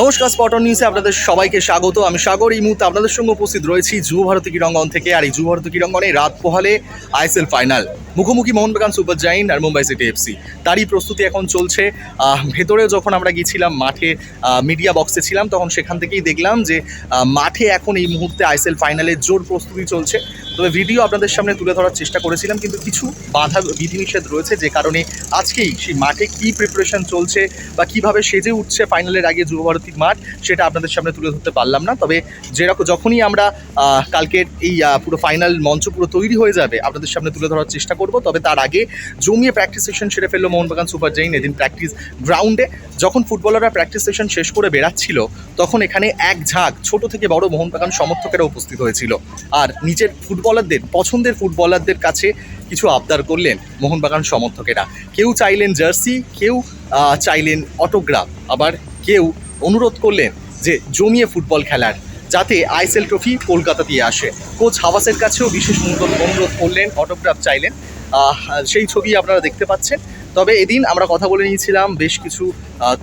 নমস্কার স্পটন নিউজে আপনাদের সবাইকে স্বাগত। আমি সাগর। এই মুহূর্তে আপনাদের সঙ্গে উপস্থিত রয়েছি যুব ভারতী ক্রীড়াঙ্গন থেকে। আর এই যুব ভারতী ক্রীড়াঙ্গনে রাত পোহালে আইএসএল ফাইনাল। মুখোমুখি মোহনবাগান সুপার জাইন আর মুম্বাই সিটি এফসি তারই প্রস্তুতি এখন চলছে। ভেতরে যখন আমরা গিয়েছিলাম মাঠে মিডিয়া বক্সে ছিলাম, তখন সেখান থেকেই দেখলাম যে মাঠে এখন এই মুহূর্তে আইএসএল ফাইনালের জোর প্রস্তুতি চলছে। তবে ভিডিও আপনাদের সামনে তুলে ধরার চেষ্টা করেছিলাম, কিন্তু কিছু বাধা বিধিনিষেধ রয়েছে যে কারণে আজকেই সেই মাঠে কি প্রিপারেশন চলছে বা কীভাবে সেজে উঠছে ফাইনালের আগে যুব ভারতীর মাঠ, সেটা আপনাদের সামনে তুলে ধরতে পারলাম না। তবে যেরকম যখনই আমরা কালকের এই পুরো ফাইনাল মঞ্চ পুরো তৈরি হয়ে যাবে, আপনাদের সামনে তুলে ধরার চেষ্টা করব। তবে তার আগে জমিয়ে প্র্যাকটিস সেশন সেরে ফেলল মোহনবাগান সুপার জাইন এদিন প্র্যাকটিস গ্রাউন্ডে যখন ফুটবলাররা প্র্যাকটিস সেশন শেষ করে বেরাচ্ছিল তখন এখানে এক ঝাঁক ছোট থেকে বড় মোহনবাগান সমর্থকেরা উপস্থিত হয়েছিল। আর নিজের ফুটবলারদের, পছন্দের ফুটবলারদের কাছে কিছু আবদার করলেন মোহনবাগান সমর্থকেরা। কেউ চাইলেন জার্সি, কেউ চাইলেন অটোগ্রাফ। আবার কেউ অনুরোধ করলেন যে জমিয়ে ফুটবল খেলার, যাতে আইসেল ট্রফি কলকাতা দিয়ে আসে। কোচ হাওয়াসের কাছেও বিশেষ অনুরোধ অনুরোধ করলেন, অটোগ্রাফ চাইলেন। সেই ছবি আপনারা দেখতে পাচ্ছেন। তবে এদিন আমরা কথা বলে নিয়েছিলাম বেশ কিছু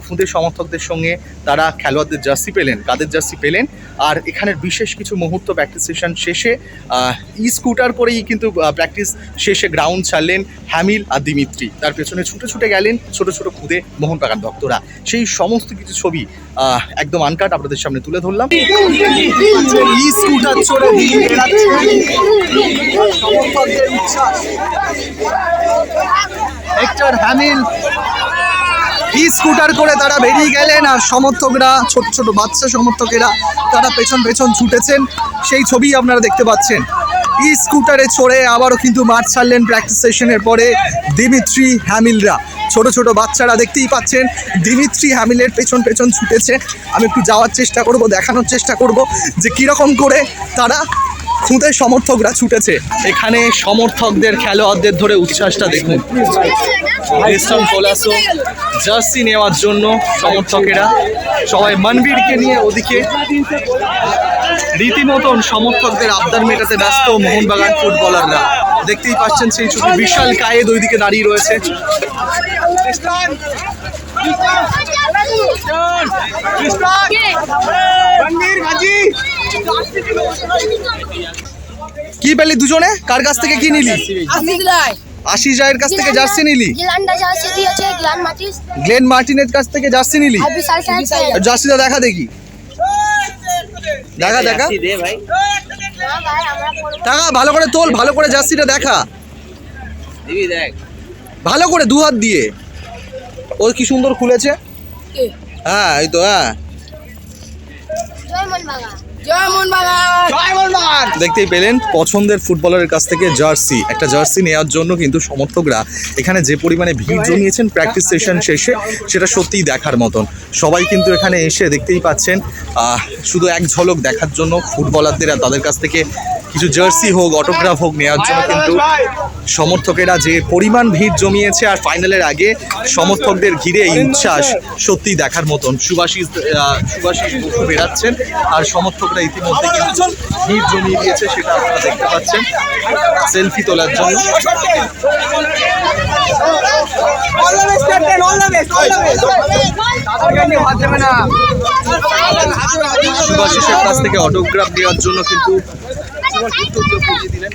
খুদে সমর্থকদের সঙ্গে। তারা খেলোয়াড়দের জার্সি পেলেন, কাদের জার্সি পেলেন। আর এখানের বিশেষ কিছু মুহূর্ত প্র্যাকটিস সেশন শেষে ই স্কুটার করেই কিন্তু প্র্যাকটিস শেষে গ্রাউন্ড ছাড়লেন হ্যামিল আর দিমিত্রি। তার পেছনে ছুটে ছুটে গেলেন ছোট ছোট খুদে মোহনবাগান ভক্তরা। সেই সমস্ত কিছু ছবি একদম আনকাট আপনাদের সামনে তুলে ধরলাম। স্কুটার সমর্থকদের উচ্ছ্বাস। হেক্টর হ্যামিল ই স্কুটার করে তারা বেরিয়ে গেলেন আর সমর্থকরা, ছোট ছোট বাচ্চা সমর্থকেরা, তারা পেছন পেছন ছুটেছেন। সেই ছবি আপনারা দেখতে পাচ্ছেন। ই স্কুটারে চড়ে আবারও কিন্তু মাঠ ছাড়লেন প্র্যাকটিস সেশনের পরে দিমিত্রি হ্যামিলরা ছোট ছোট বাচ্চারা দেখতেই পাচ্ছেন, দিমিত্রি হ্যামিলের পেছন পেছন ছুটেছে। আমি একটু যাওয়ার চেষ্টা করব, দেখানোর চেষ্টা করব যে কীরকম করে তারা খুঁতে সমর্থকরা ছুটেছে। এখানে সমর্থকদের খেলোয়াড়দের ধরে উচ্ছ্বাসটা দেখুন। ক্রিস্টান কোলাসো জার্সি নেওয়ার জন্য সমর্থকেরা। সবাই মনবীরকে নিয়ে ওদিকে রীতিমতন সমর্থকদের আবদার মেটাতে ব্যস্ত মোহনবাগান ফুটবলাররা। দেখতেই পাচ্ছেন সেই ছবি বিশাল কায়েদ ওইদিকে দাঁড়িয়ে রয়েছে। কি পেলি দুজনে? কার কাছ থেকে কি নিলি? আশিস রায়ের কাছ থেকে জার্সি নিলি? জার্সি দিয়েছে গ্লান মার্টিনের কাছ থেকে জার্সি নিলি? জার্সিটা দেখা দেখি। দেখা দেখা। পড়ব টাকা ভালো করে তোল ভালো করে জার্সিটা দেখা। ভালো করে দু হাত দিয়ে। ও কি সুন্দর খুলেছে? হ্যাঁ এই তো হ্যাঁ। দেখতেই পেলেন পছন্দের ফুটবলারের কাছ থেকে জার্সি একটা জার্সি নেওয়ার জন্য কিন্তু সমর্থকরা এখানে যে পরিমাণে ভিড় জমিয়েছেন প্র্যাকটিস সেশন শেষে সেটা সত্যিই দেখার মতন। সবাই কিন্তু এখানে এসে দেখতেই পাচ্ছেন শুধু এক ঝলক দেখার জন্য ফুটবলারদের আর তাদের কাছ থেকে কিছু জার্সি হোক অটোগ্রাফ হোক নেওয়ার জন্য কিন্তু সমর্থকেরা যে পরিমাণ ভিড় জমিয়েছে আর ফাইনালের আগে সমর্থকদের ঘিরে এই উচ্ছ্বাস সত্যিই দেখার মতন। সুভাষিস সুভাষিস বসু বেরাচ্ছেন আর সমর্থকরা ইতিমধ্যে ভিড় জমিয়ে দিয়েছে সেটা আপনারা দেখতে পাচ্ছেন। সেলফি তোলার জন্য। সুভাষিসের কাছ থেকে অটোগ্রাফ দেওয়ার জন্য কিন্তু দিলেন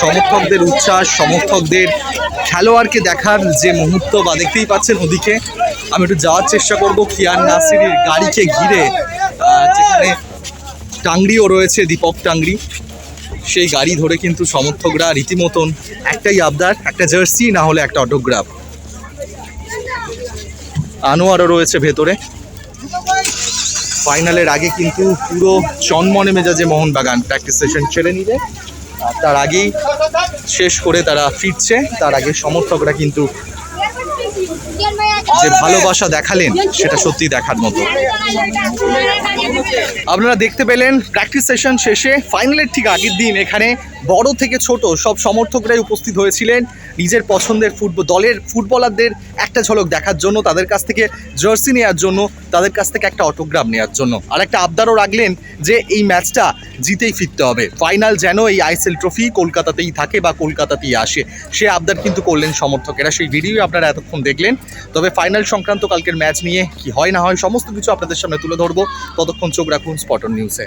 সমর্থকদের উচ্ছ্বাস, সমর্থকদের খেলোয়াড়কে দেখার যে মুহূর্ত, বা দেখতেই পাচ্ছেন ওদিকে। আমি একটু যাওয়ার চেষ্টা করব, কিয়ান নাসিরের গাড়িকে ঘিরে। যেখানে টাংরিও রয়েছে, দীপক টাংরি। সেই গাড়ি ধরে কিন্তু সমর্থকরা রীতিমতন একটাই আবদার, একটা জার্সি, না হলে একটা অটোগ্রাফ। আনোয়ারও রয়েছে ভেতরে। ফাইনালের আগে কিন্তু পুরো চনমনে মেজাজে মোহনবাগান প্র্যাকটিস সেশন ছেড়ে আর তার আগেই শেষ করে তারা ফিরছে। তার আগে সমর্থকরা কিন্তু যে ভালোবাসা দেখালেন সেটা সত্যি দেখার মতো। আপনারা দেখতে পেলেন প্র্যাকটিস সেশন শেষে ফাইনালের ঠিক আগের দিন এখানে বড় থেকে ছোট সব সমর্থকরাই উপস্থিত হয়েছিলেন। নিজের পছন্দের ফুটবল দলের ফুটবলারদের একটা ঝলক দেখার জন্য তাদের কাছ থেকে জার্সি নেওয়ার জন্য তাদের কাছ থেকে একটা অটোগ্রাফ নেওয়ার জন্য। আর একটা আবদারও রাখলেন যে এই ম্যাচটা জিতেই ফিরতে হবে। ফাইনাল যেন এই আইএসএল ট্রফি কলকাতাতেই থাকে বা কলকাতাতেই আসে, সে আবদার কিন্তু করলেন সমর্থকেরা। সেই ভিডিও আপনারা এতক্ষণ দেখলেন। তবে ফাইনাল সংক্রান্ত কালকের ম্যাচ নিয়ে কি হয় না হয় সমস্ত কিছু আপনাদের সামনে তুলে ধরবো। ততক্ষণ চোখ রাখুন স্পটন নিউজে